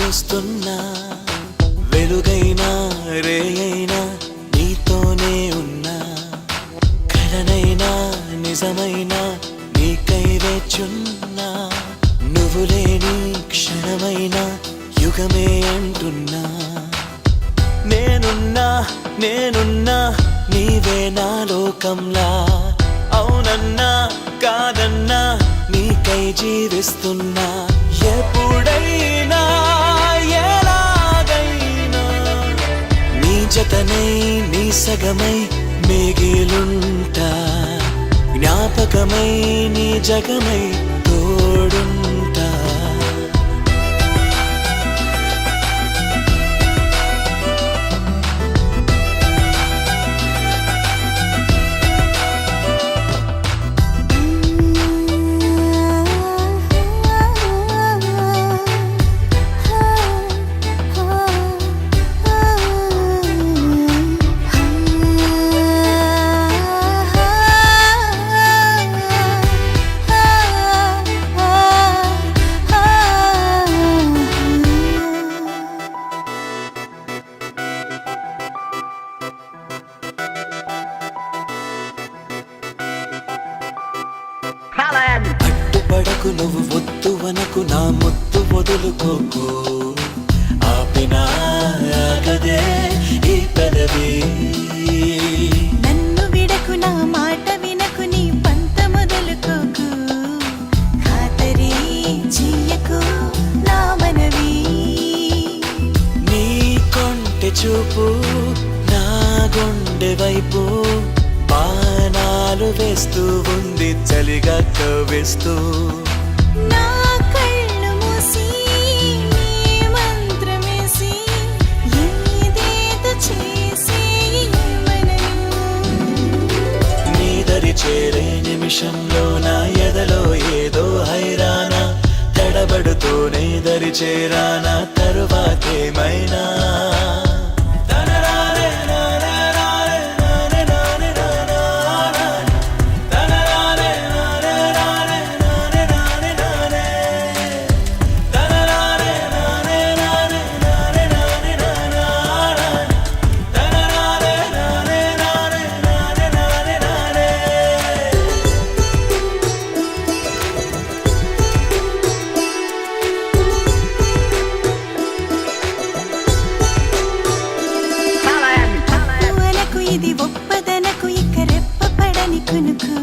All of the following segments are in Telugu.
చూస్తున్నా? వెలుగైనా రేయైనా నీతోనే ఉన్నా. కలనైనా నిజమైనా నీకై వేచున్నా. నువ్వు లేని క్షణమైనా యుగమే అంటున్నా. నేనున్నా నేనున్నా నీవే నా లోకంలా. అవునన్నా కాదన్నా నీకై జీవిస్తున్నా. ఎప్పుడై నీ నీ సగమై మిగిలుంటా జ్ఞాపకమై నీ జగమై తోడుంటా. అడ్డుపడకు నువ్వు వద్దు వనకు నా ముద్దు వదులుకోకు. ఆపినా ఈ పెదవి. నన్ను విడకు నా మాట వినకు నీ పంత మొదలుకోకు. ఖాతరి చెయ్యకు నా మనవి. నీ కొంటె చూపు నా గుండె వైపు బాణాలు వేస్తూ ఉంది చలిగా కవ్విస్తూ నా చేరే నిమిషంలో నా ఎదలో ఏదో హైరానా తడబడుతూనే దరి చేరానా తరువాతేమైనా. రెప్పపడని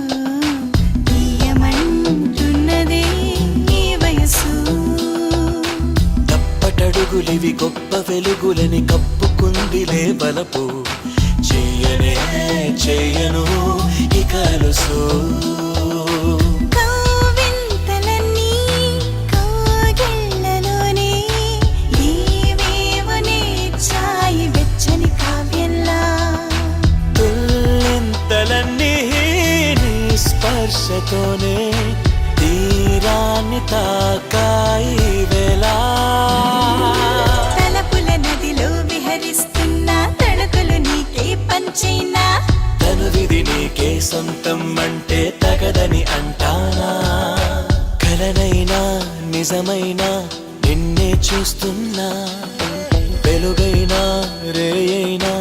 కునుకు ఈ వయసు. గొప్ప వెలుగులని కప్పుకుందిలే బలపు చెయ్యనే చెయ్యను ఇక స్పర్శతోనే తీరాన్ని తాకాయి వేళ. తలపుల నదిలో విహరిస్తున్న తణుకులు నీకే పంచైనా? తనువిది నీకే సొంతం అంటే తగదని అంటానా? కలనైనా నిజమైనా నిన్నే చూస్తున్నా. వెలుగైనా రేయైనా